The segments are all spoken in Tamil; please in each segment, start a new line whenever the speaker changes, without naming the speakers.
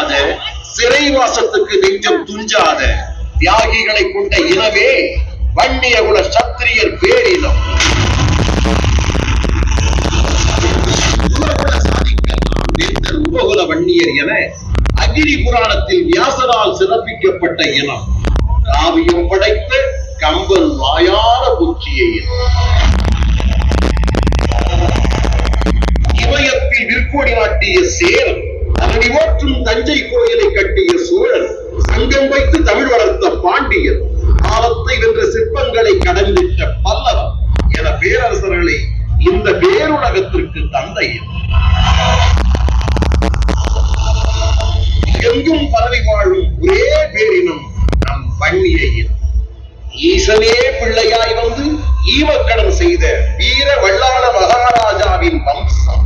எதிரியை சிறைவாசத்துக்கு நெஞ்சம் துஞ்சாத. தியாகிகளை கொண்ட இனமே வன்னிய குல சத்திரியர் பேரினம். உபகுல வன்னியர் என அகிரி புராணத்தில் வியாசரால் சிறப்பிக்கப்பட்ட இனம். காவியம் படைத்த கம்பன் வாயார புச்சியை இமயத்தில் விற்கோடி நாட்டிய சேரம் அதனை ஓற்றும் தஞ்சை கோயிலை கட்டிய சோழன் சங்கம் வைத்து தமிழ் வளர்த்த பாண்டியன் காலத்தை வென்ற சிற்பங்களை கடந்திட்ட பல்லவன் என பேரரசர்களை இந்த பேருலகத்திற்கு தந்தையன். எங்கும் பரவி வாழும் ஒரே பேரினம் நம் வன்னியையின். ஈசனே பிள்ளையாய் வந்து ஈமக்கடன் செய்த வீர வல்லாள மகாராஜாவின் வம்சம்.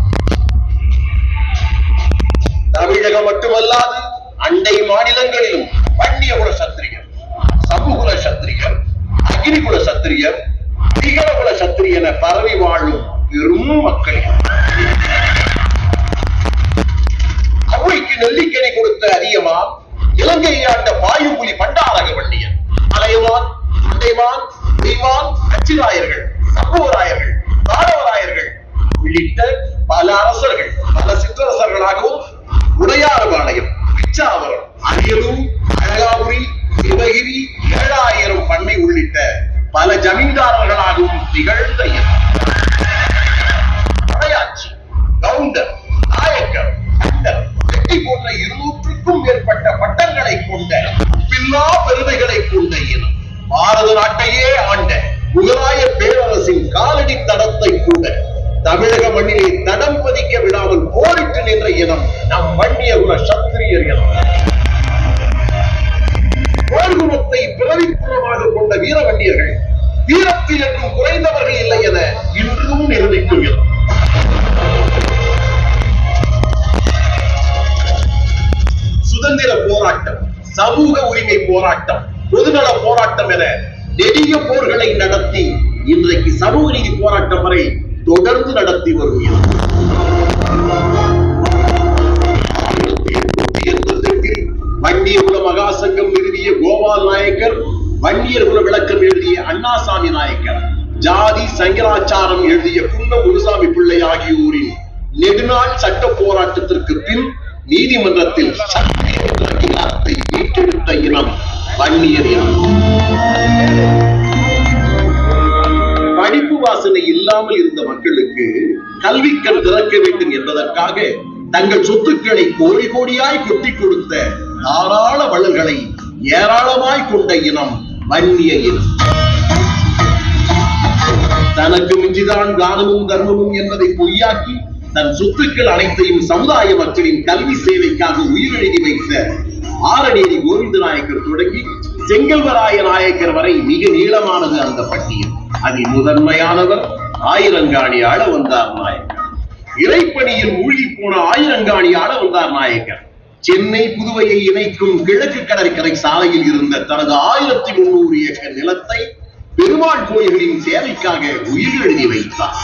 தமிழகம் மட்டுமல்லாது அண்டை மாநிலங்களிலும் பண்டிய குல சத்திரியர் சமூகுல சத்திரியர் அகிரிகுல சத்திரியர் திகழகுல சத்திரியன பரவி வாழும் பெரும் மக்கள். அவைக்கு நெல்லிக்கனி கொடுத்த அதிகமா இலங்கையை ஆண்ட பாயுபுலி பண்டாரக வண்டியன் மண்ணிலே தடம் பதிக்க விடாமல் போரிட்டு நின்ற இனம் நம் மண்ணிய குல சத்திரியர் இனம் போர்குணத்தை பிறவிக்குணமாக கொண்ட வீரவண்டியர்கள் வீரத்தில் என்றும் குறைந்தவர்கள் இல்லை என இன்றும் நிரூபிக்கும் இனம் சுதந்திர போராட்டம் சமூக உரிமை போராட்டம் பொதுநல போராட்டம் என நெடிய போர்களை நடத்தி இன்றைக்கு சமூக நீதி போராட்டம் வரை தொடர்ந்து நடத்தி வரும் இனம். வன்னிய குல மகாசங்கம் நிறுவிய கோபால் நாயக்கர் வன்னியர் குல விளக்கம் எழுதிய அண்ணாசாமி நாயக்கர் ஜாதி சங்கராச்சாரம் எழுதிய புன்ன முனுசாமி பிள்ளை ஆகியோரின் நெடுநாள் சட்ட போராட்டத்திற்கு பின் நீதிமன்றத்தில் சக்தி என்ற அதிகாரத்தை மீட்டெடுத்த இனம் வன்னியர் இனம் வாசனை இல்லாமல் இருந்த மக்களுக்கு கல்விக்கண் திறக்க வேண்டும் என்பதற்காக தங்கள் சொத்துக்களை கோடி கோடியாய் கொட்டி கொடுத்த தாராள வள்ளல்களை ஏராளமாய் கொண்ட இனம் வன்னிய இனம். தனக்கு மிஞ்சிதான் தானமும் தர்மமும் என்பதை பொய்யாக்கி தன் சொத்துக்கள் அனைத்தையும் சமுதாய மக்களின் கல்வி சேவைக்காக உயிரெழுதி வைத்த ஆரநேரி கோவிந்த நாயக்கர் தொடங்கி செங்கல்வராய நாயக்கர் வரை மிக நீளமானது அந்த பட்டியல். அதில் முதன்மையானவர். ஆயிரங்காணி ஆள வந்தார் நாயக்கர். இறைப்பணியில் மூழ்கி போன ஆயிரங்காணி ஆள வந்தார் நாயக்கர். சென்னை புதுவையை இணைக்கும் கிழக்கு கடற்கரை சாலையில் இருந்த தனது ஆயிரத்தி முன்னூறு ஏக்கர் நிலத்தை பெருமாள் கோயில்களின் சேவைக்காக உயிர் எழுதி வைத்தார்.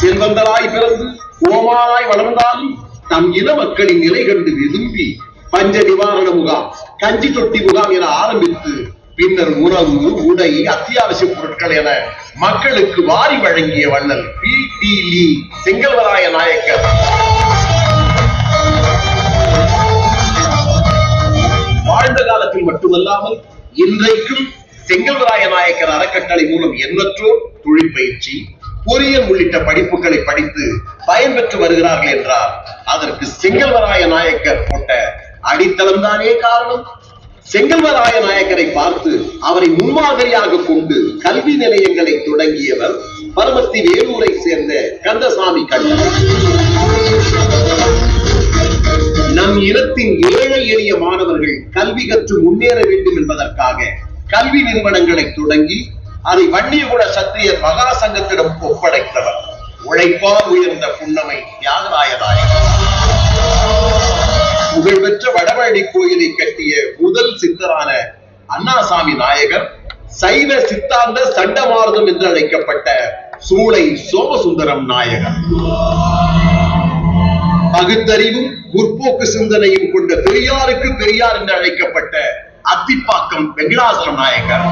செல்வந்தராய் பிறந்து கோமானாய் வளர்ந்தாலும் தம் இன மக்களின் நிலை கண்டு விரும்பி பஞ்ச நிவாரண முகாம் கஞ்சி தொட்டி முகாம் என ஆரம்பித்து பின்னர் உணவு உடை அத்தியாவசிய பொருட்கள் என மக்களுக்கு வாரி வழங்கிய வண்ணல் பி டி லீ செங்கல்வராய நாயக்கர். வாழ்ந்த காலத்தில் மட்டுமல்லாமல் இன்றைக்கும் செங்கல்வராய நாயக்கர் அறக்கட்டளை மூலம் எண்ணற்றோர் தொழிற்பயிற்சி பொறியியல் உள்ளிட்ட படிப்புகளை படித்து பயன்பெற்று வருகிறார்கள் என்றால் அதற்கு செங்கல்வராய நாயக்கர் போட்ட அடித்தளம் தானே காரணம்? செங்கல்வராய நாயக்கரை பார்த்து அவரை முன்மாதிரியாக கொண்டு கல்வி நிலையங்களை தொடங்கியவர் பரமத்தி வேலூரை சேர்ந்த கந்தசாமி கண்ணன். நம் இனத்தின் ஏழை எளிய மாணவர்கள் கல்வி கற்று முன்னேற வேண்டும் என்பதற்காக கல்வி நிறுவனங்களை தொடங்கி அதை வன்னியகுல சத்திரியர் மகா சங்கத்திடம் ஒப்படைத்தவர். உழைப்பால் உயர்ந்த புன்னமை தியாகராய நாயகர் புகழ்பெற்ற வடபழனி கோயிலை கட்டிய முதல் சித்தரான அண்ணாசாமி நாயகர் சைவ சித்தாந்த சண்டமாரதம் என்று அழைக்கப்பட்ட சூளை சோமசுந்தரம் நாயகர். பகுத்தறிவும் முற்போக்கு சிந்தனையும் கொண்ட பெரியாருக்கு பெரியார் என்று அழைக்கப்பட்ட அத்திப்பாக்கம் வெங்கடாசலம் நாயகர்.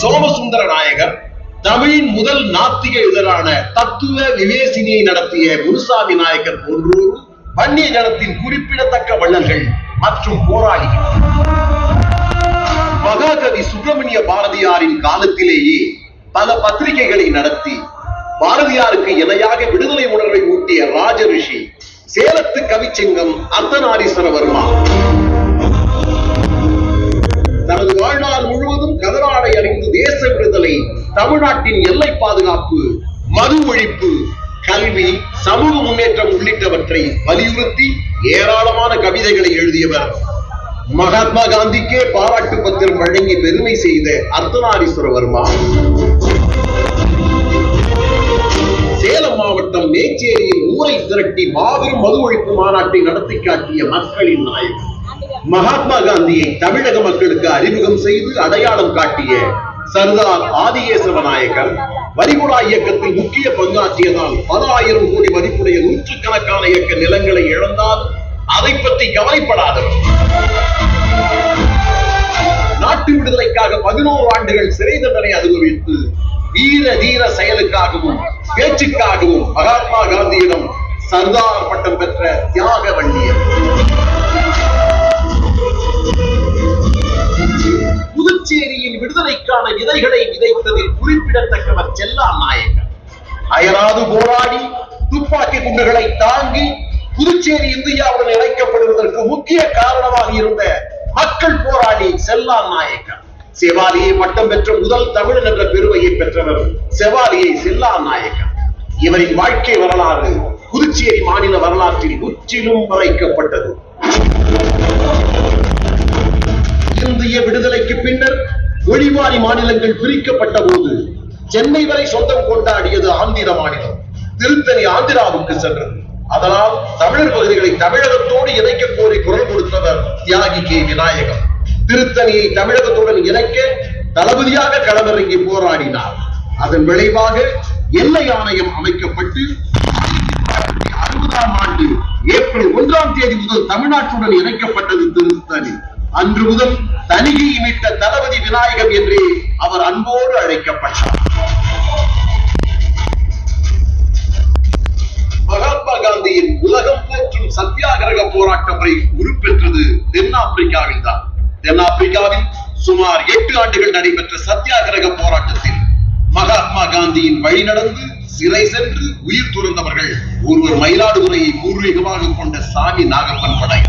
சோமசுந்தர நாயகர் தமிழின் முதல் நாத்திக இதழான தத்துவ விவேசினியை நடத்திய முனுசாமி நாயக்கர் போன்றோரும் வன்னிய ஜனத்தின் குறிப்பிடத்தக்க வள்ளல்கள் மற்றும் போராளிகள். மகாகவி சுப்பிரமணிய பாரதியாரின் காலத்திலேயே பல பத்திரிகைகளை நடத்தி பாரதியாருக்கு இணையாக விடுதலை உணர்வை ஊட்டிய ராஜ ரிஷி சேலத்து கவிச்சிங்கம் அர்த்தநாரீஸ்வரவர்மா. தனது வாழ்நாள் முழுவதும் கதராடை அணிந்து தேச விடுதலை தமிழ்நாட்டின் எல்லை பாதுகாப்பு மது ஒழிப்பு கல்வி சமூக முன்னேற்றம் உள்ளிட்டவற்றை வலியுறுத்தி ஏராளமான கவிதைகளை எழுதியவர் மகாத்மா காந்திக்கே பாராட்டு பத்திரம் வழங்கி பெருமை செய்த அர்த்தநாரீஸ்வரவர்மா. சேலம் மாவட்டம் மேச்சேரியில் ஊரை திரட்டி மாபெரும் மது ஒழிப்பு மாநாட்டை நடத்தி காட்டிய மக்களின் நாயகன். மகாத்மா காந்தியை தமிழக மக்களுக்கு அறிமுகம் செய்து அடையாளம் காட்டிய சர்தார் ஆதிகேசவ நாயக்கர் வரிகுடா இயக்கத்தில் முக்கிய பங்காற்றியதால் பல ஆயிரம் கோடி மதிப்புடைய நூற்றுக்கணக்கான இயக்க நிலங்களை இழந்தால் அதை பற்றி கவலைப்படாதவர். நாட்டு விடுதலைக்காக பதினோரு ஆண்டுகள் சிறை தண்டனை அனுபவித்து வீர தீர செயலுக்காகவும் பேச்சுக்காகவும் மகாத்மா காந்தியிடம் சர்தார் பட்டம் பெற்ற தியாக வண்டியர். விதைகளை விதைத்ததில் குறிப்பிடத்தக்கவர் செல்லா நாயக்கர் அயராது போராடி துப்பாக்கி குண்டுகளை தாங்கி புதுச்சேரி இந்தியாவுடன் இணைக்கப்படுவதற்கு முக்கிய காரணமாக இருந்த மக்கள் போராளி செல்லா நாயக்கர் செவாலியை பட்டம் பெற்ற முதல் தமிழன் என்ற பெருமையை பெற்றவர் செவாலியை செல்லா நாயக்கர் இவரின் வாழ்க்கை வரலாறு புதுச்சேரி மாநில வரலாற்றில் முற்றிலும் மறைக்கப்பட்டது. இந்திய விடுதலைக்கு பின்னர் ஒளிவாரி மாநிலங்கள் பிரிக்கப்பட்ட போது சென்னை வரை சொந்தம் கொண்டாடியது ஆந்திர மாநிலம். திருத்தணி ஆந்திராவுக்கு சென்றது. அதனால் தமிழர் பகுதிகளை தமிழகத்தோடு இணைக்க கோரி குரல் கொடுத்தவர் தியாகி கே. விநாயகம். திருத்தணியை தமிழகத்துடன் இணைக்க தளபதியாக களமிறங்கி போராடினார். அதன் விளைவாக எல்லை ஆணையம் அமைக்கப்பட்டு அறுபதாம் ஆண்டு ஏப்ரல் ஒன்றாம் தேதி முதல் தமிழ்நாட்டுடன் இணைக்கப்பட்டது திருத்தணி. அன்று முதல் தனிகையை மீட்ட தளபதி விநாயகம் என்றே அவர் அன்போடு அழைக்கப்பட்டார். மகாத்மா காந்தியின் உலகம் போற்றும் சத்தியாகிரக போராட்டம் வரை உருப்பெற்றது தென்னாப்பிரிக்காவில் தான். தென்னாப்பிரிக்காவில் சுமார் எட்டு ஆண்டுகள் நடைபெற்ற சத்தியாகிரக போராட்டத்தில் மகாத்மா காந்தியின் வழி நடந்து சிறை சென்று உயிர் துறந்தவர்கள் ஒருவர் மயிலாடுதுறையை பூர்வீகமாக கொண்ட சாமி நாகப்பன் படை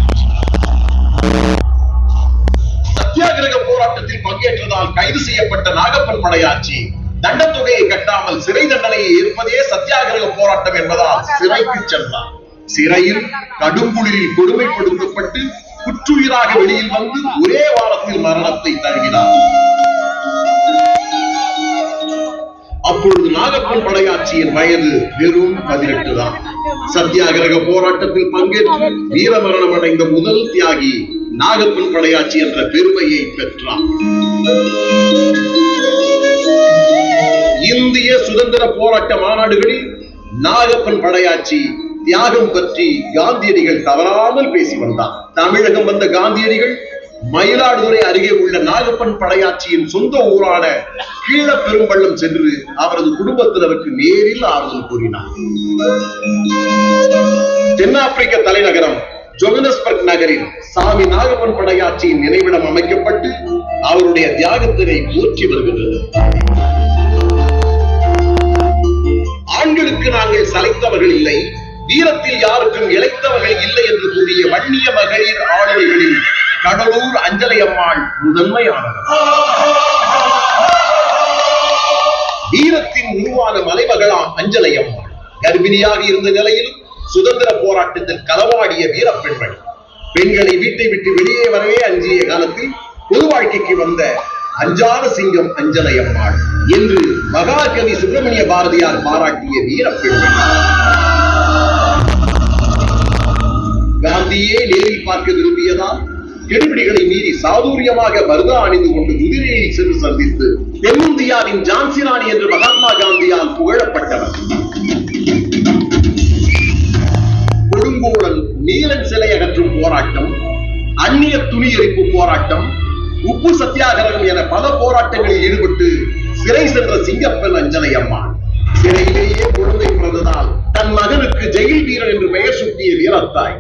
பங்கேற்றதால் கைது செய்யப்பட்ட நாகப்பன் படையாச்சி தண்டத்தொகையை கட்டாமல் சிறை தண்டனையை ஏற்பதே சத்தியாகிரக போராட்டம் என்பதால் சிறைக்கு சென்றார். சிறையில் கடுங்குளிரில் கொடுமைப்படுத்தப்பட்டு குற்றுயிராக வெளியில் வந்து ஒரே வாரத்தில் மரணத்தை தழுவினார் அப்பொழுது நாகப்பன் படையாச்சியின் வயது வெறும் பதினெட்டு தான் சத்தியாகிரக போராட்டத்தில் பங்கேற்று வீரமரணம் அடைந்த முதல் தியாகி நாகப்பன் படையாச்சி என்ற பெருமையை பெற்றார் இந்திய சுதந்திர போராட்ட மாநாடுகளில் நாகப்பன் படையாச்சி தியாகம் பற்றி காந்தியடிகள் தவறாமல் பேசி வந்தார் தமிழகம் வந்த காந்தியடிகள் மயிலாடுதுறை அருகே உள்ள நாகப்பன் படையாச்சியின் சொந்த ஊரான கீழ பெரும்பள்ளம் சென்று அவரது குடும்பத்தினருக்கு நேரில் ஆறுதல் கூறினார். தென்னாப்பிரிக்க தலைநகரம் ஜோகனஸ்பர்க் நகரில் சாமி நாகப்பன் படையாட்சியின் நினைவிடம் அமைக்கப்பட்டு அவருடைய தியாகத்தினை போற்றி வருகின்றது. ஆண்களுக்கு நாங்கள் சளைத்தவர்கள் இல்லை வீரத்தில் யாருக்கும் இழைத்தவர்கள் இல்லை என்று கூறிய வன்னிய மகளிர் ஆளுமைகளில் கடலூர் அஞ்சலை அம்மாள் முதன்மையானவர். வீரத்தின் உருவான மலைமகளாம் அஞ்சலை அம்மாள் கர்ப்பிணியாக இருந்த நிலையிலும் சுதந்திர போராட்டத்தில் களவாடிய வீரப்பெண்கள். பெண்களை வீட்டை விட்டு வெளியே வரவே அஞ்சிய காலத்தில் பொது வாழ்க்கைக்கு வந்த அஞ்சான சிங்கம் அஞ்சலை அம்மாள் என்று மகாகவி சுப்பிரமணிய பாரதியார் பாராட்டிய வீர பெண்மணி காந்தியே நேரில் பார்க்க விரும்பியதால் கெடுபிடிகளை மீறி சாதுரியமாக மருதா அணிந்து கொண்டு குதிரையை சென்று சந்தித்து தென்னிந்தியாவின் ஜான்சி ராணி என்று மகாத்மா காந்தியால் புகழப்பட்டவர். நீலன் சிலை அகற்றும் போராட்டம் அந்நிய துணி எரிப்பு போராட்டம் உப்பு சத்தியாகிரகம் என பல போராட்டங்களில் ஈடுபட்டு சிறை சென்ற சிங்கப்பெண் அஞ்சலை அம்மா சிறையிலேயே குழந்தை பிறந்ததால் தன் மகனுக்கு ஜெயில் வீரன் என்று பெயர் சூட்டிய வீரத்தாய்.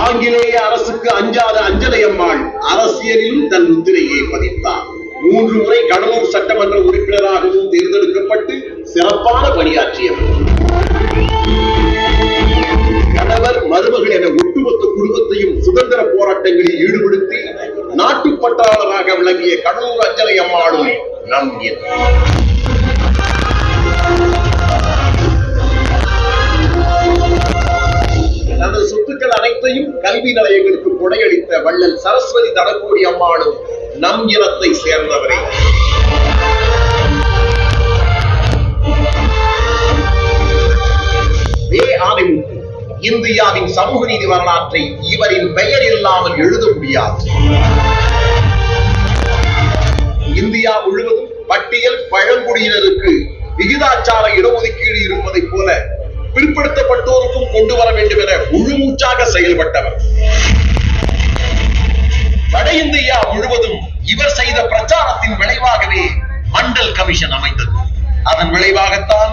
ஆங்கிலேய அரசுக்கு அஞ்சாத அஞ்சலை அம்மாள் அரசியலிலும் தன் முத்திரையை பதித்தார் மூன்று முறை கடலூர் சட்டமன்ற உறுப்பினராகவும் தேர்ந்தெடுக்கப்பட்டு சிறப்பான பணியாற்றியவர். கணவர் மருமகள் என ஒட்டுமொத்த குடும்பத்தையும் சுதந்திர போராட்டங்களில் ஈடுபடுத்தி நாட்டுப்பற்றாளராக விளங்கிய கடலூர் அஞ்சலை அம்மாளும் நம் தனது சொத்துக்கள் அனைத்தையும் கல்வி நிலையங்களுக்கு கொடையளித்த வள்ளல் சரஸ்வதி தடக்கோடி அம்மாளும் நம் இனத்தை சேர்ந்தவரே. இந்தியாவின் சமூக நீதி வரலாற்றை இவரின் பெயர் இல்லாமல் எழுத முடியாது. இந்தியா முழுவதும் பட்டியல் பழங்குடியினருக்கு விகிதாச்சார இடஒதுக்கீடு இருப்பதைப் போல பிற்படுத்தப்பட்டோருக்கும் கொண்டு வர வேண்டும் என முழுமூச்சாக செயல்பட்டவர். வட இந்தியா முழுவதும் இவர் செய்த பிரச்சாரத்தின் விளைவாகவே மண்டல் கமிஷன் அமைந்தது. அதன் விளைவாகத்தான்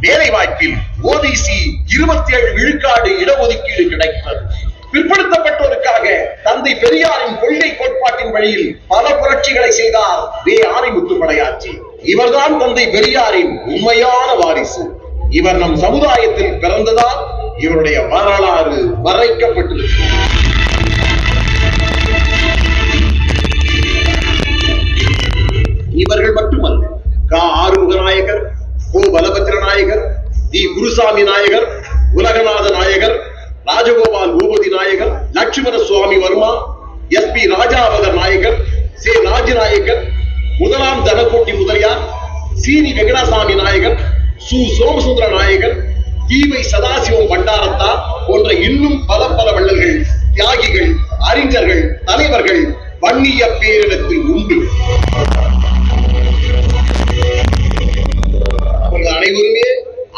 வேலை வாய்ப்பில் ஓபிசி இருபத்தி ஏழு விழுக்காடு இடஒதுக்கீடு கிடைக்கிறது பிற்படுத்தப்பட்டோருக்காக தந்தை பெரியாரின் கொள்கை கோட்பாட்டின் வழியில் பல புரட்சிகளை செய்தார் வே. ஆணைமுத்து படையாச்சி இவர்தான் தந்தை பெரியாரின் உண்மையான வாரிசு. இவர் நம் சமுதாயத்தில் பிறந்ததால் இவருடைய வரலாறு மறைக்கப்பட்டிருக்கிறது. தீவை சதாசிவம் போன்ற இன்னும் பல பல வள்ளல்கள் தியாகிகள் அறிஞர்கள் தலைவர்கள் வன்னிய பேரிடத்தில் உண்டு. அவர்கள் அனைவருமே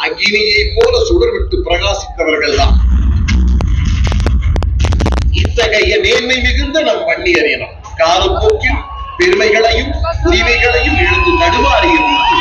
அக்னியை போல சுடர்விட்டு பிரகாசித்தவர்கள் தான் இத்தகைய நேர்மை மிகுந்த நம் வன்னியர் இனம் காலப்போக்கில் பெருமைகளையும் தீமைகளையும் எழுந்து நடுவாரி இருந்து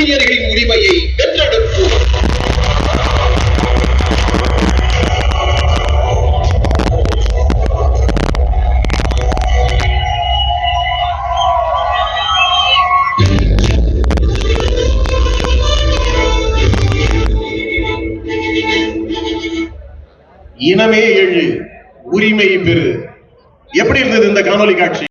வன்னியர்களின் உரிமையை பெற்றெடுப்போம். இனமே எழு உரிமை பெறு. எப்படி இருந்தது இந்த காணொலி காட்சி?